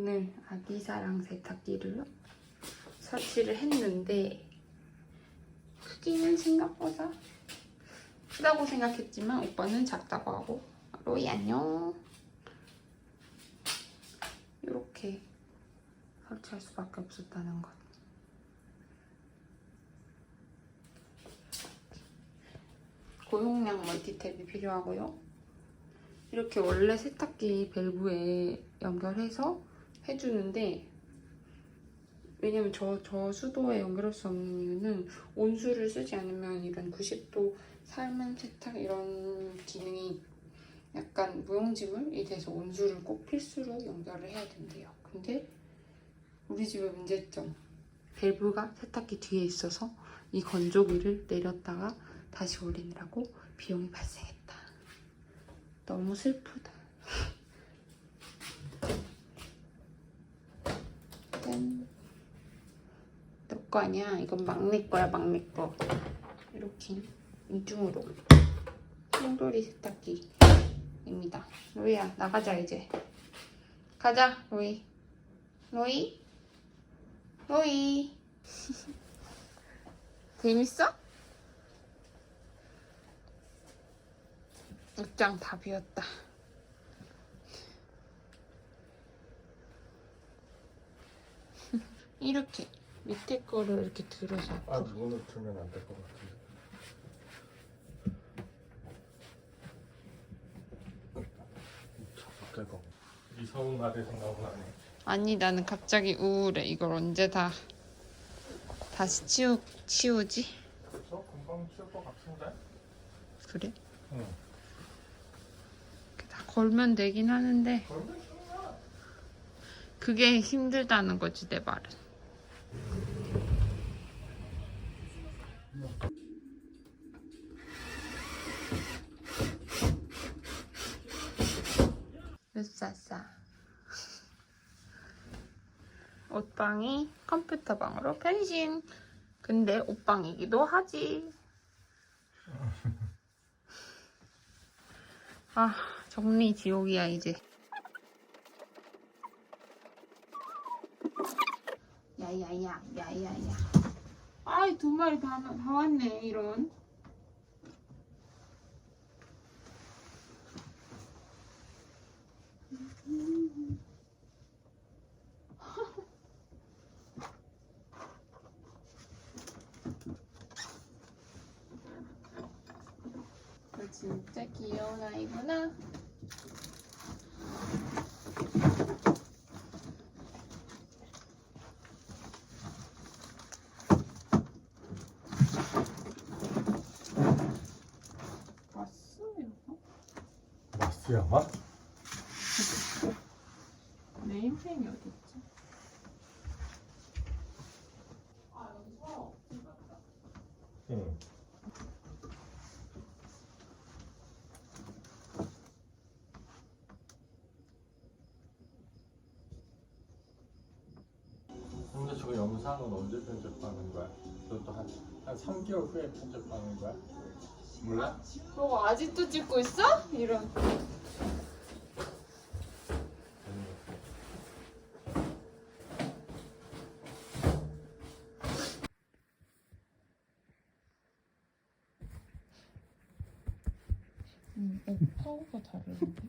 오늘 아기사랑 세탁기를 설치를 했는데 크기는 생각보다 크다고 생각했지만 오빠는 작다고 하고 로이 안녕. 이렇게 설치할 수밖에 없었다는 것. 고용량 멀티탭이 필요하고요. 이렇게 원래 세탁기 밸브에 연결해서 해주는데 왜냐면 저, 저 수도에 연결할 수 없는 이유는 온수를 쓰지 않으면 이런 90도 삶은 세탁 이런 기능이 약간 무용지물이 돼서 온수를 꼭 필수로 연결을 해야 된대요. 근데 우리 집의 문제점 밸브가 세탁기 뒤에 있어서 이 건조기를 내렸다가 다시 올리느라고 비용이 발생했다. 너무 슬프다. 짠. 너 거 아니야. 이건 막내 거야, 막내 거. 이렇게 이중으로 흰돌이 세탁기입니다. 로이야, 나가자 이제. 가자, 로이. 로이? 로이. 재밌어? 옷장 다 비웠다. 이렇게 밑에 거를 이렇게 들어서 아 문을 틀면 안 될 것 같은데. 차 밖에가 이사 온 날의 생각은 안 해. 아니 나는 갑자기 우울해. 이걸 언제 다 다시 치우 치우지? 그래서 금방 치울 것 같은데? 그래? 응. 다 걸면 되긴 하는데 그러면. 그게 힘들다는 거지 내 말은. 으싸싸. 옷방이 컴퓨터 방으로 변신. 근데 옷방이기도 하지. 아, 정리 지옥이야, 이제. 야야야, 야야야. 아이, 두 마리 다, 다 왔네, 이런. 너 진짜 귀여운 아이구나. 왔어요. 마스야 마? 네임펜이 어디 있지? 아 여기서 응. 근데 저 영상은 언제 편집하는 거야? 그것도 한, 한 3개월 후에 편집하는 거야? 몰라? 너 아직도 찍고 있어? 이런. 음, 어, 파워가 다르는데?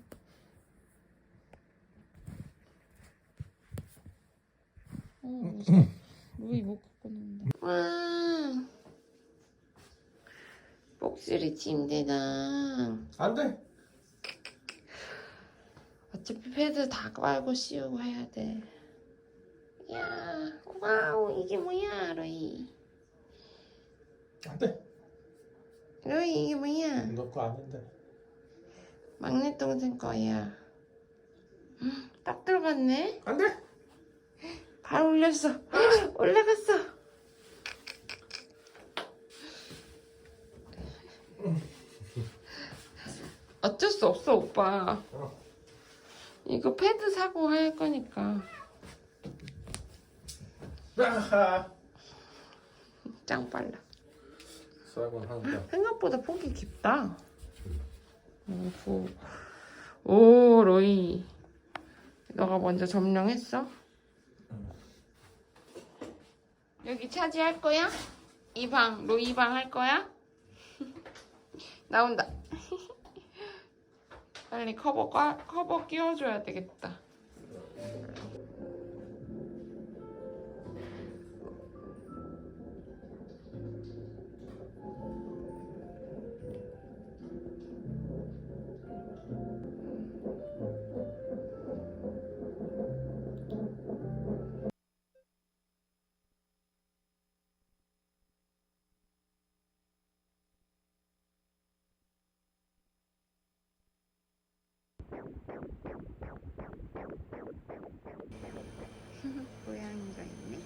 어, 무서워. 루이 못 갖고 논다. 와. 복수리 침대다. 안 돼! 어차피 패드 다 빨고 씌우고 해야 돼. 야, 와우, 이게 뭐야, 루이. 안 돼! 루이, 이게 뭐야? 너거 아닌데. 막내 동생 거야. 음, 딱 들어갔네? 안 돼! 발 올렸어. 올라갔어. 어쩔 수 없어, 오빠. 어. 이거 패드 사고 할 거니까. 아하! 짱 빨라. 한다. 생각보다 폭이 깊다. 오, 오 로이. 너가 먼저 점령했어? 여기 차지할 거야? 이 방, 로이 방 할 거야? 나온다. 빨리 커버, 까, 커버 끼워줘야 되겠다. 고양이가 있네.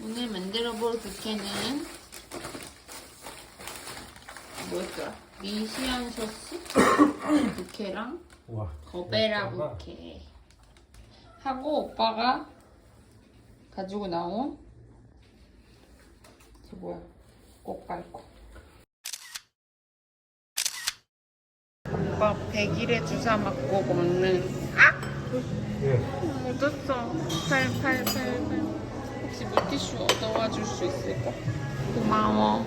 오늘 만들어 볼 부케는 뭐였더라? 미시안 소스 부케랑 와. 거베라 부케 하고 오빠가 가지고 나온 저 뭐야 꽃갈고 오빠 100일에 주사 맞고 먹는 예. 묻었어. 팔, 팔, 팔, 팔. 혹시 물티슈 얻어와 줄 수 있을까? 고마워.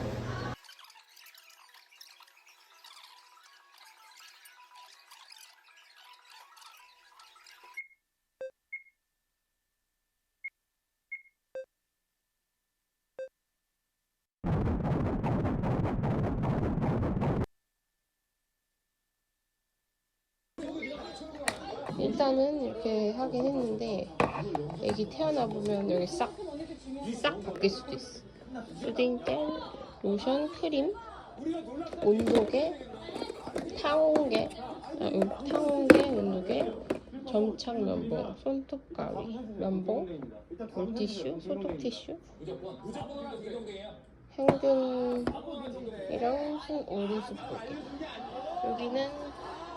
일단은 이렇게 하긴 했는데 애기 태어나 보면 여기 싹 싹 바뀔 수도 있어. 푸딩젤, 로션, 크림, 온도계, 탕온계, 아, 음, 탕온계, 온도계, 점착 면봉, 손톱 가위, 면봉, 물티슈, 소독 티슈, 행균이랑 손 오리수 뿌리. 여기는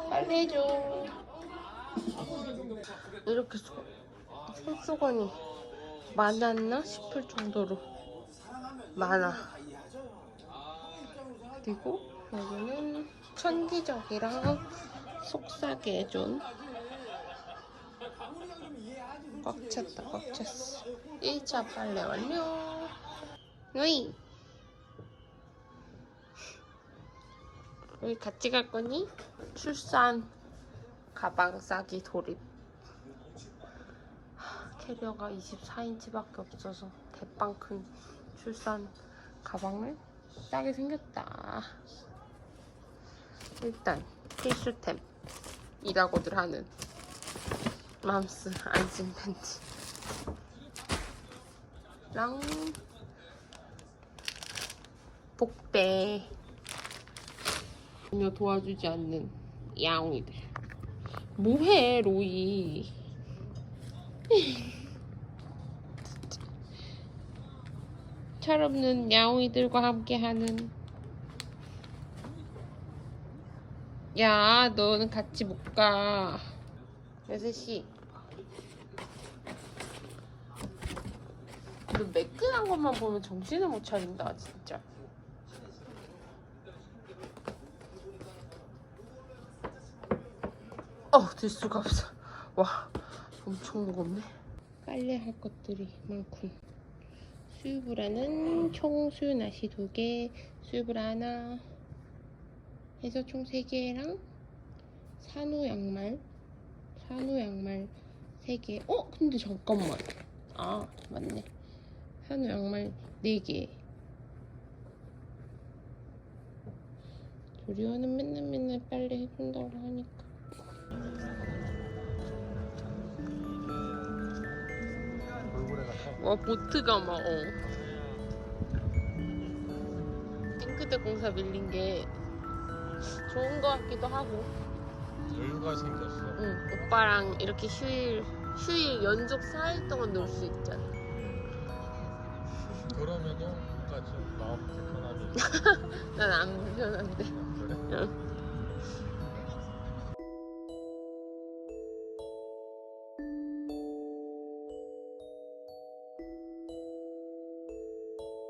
빨래줘. 이렇게 소, 손수건이 많았나 싶을 정도로 많아. 그리고 여기는 천기적이랑 속삭여 존. 꽉 찼다, 꽉 찼어. 1차 빨래 완료. 너희. 우리 같이 갈 거니? 출산 가방 싸기 돌입. 하, 캐리어가 24인치밖에 없어서 대빵 큰 출산 가방을 싸게 생겼다. 일단 필수템이라고들 하는 맘스 안심 팬티. 랑 복배 전혀 도와주지 않는 야옹이들 뭐해 로이? 철없는 야옹이들과 함께하는. 야 너는 같이 못가. 6시. 너 매끈한 것만 보면 정신을 못 차린다 진짜 어, 들 수가 없어. 와, 엄청 무겁네. 빨래할 것들이 많군. 수유브라는 총 수유나시 두 개, 수유브라 하나 해서 총 세 개랑 산후 양말, 산후 양말 세 개. 어, 근데 잠깐만. 아, 맞네. 산후 양말 네 개. 조리원은 맨날 맨날 빨래 해준다고 하니까. 와 보트가 막 어. 싱크대 공사 밀린 게 좋은 거 같기도 하고 여유가 생겼어. 응, 오빠랑 이렇게 휴일 휴일 연속 4일 동안 놀 수 있잖아 그러면은 뭔가 좀 마음 불편하게. 난 안 불편한데 그래? 응.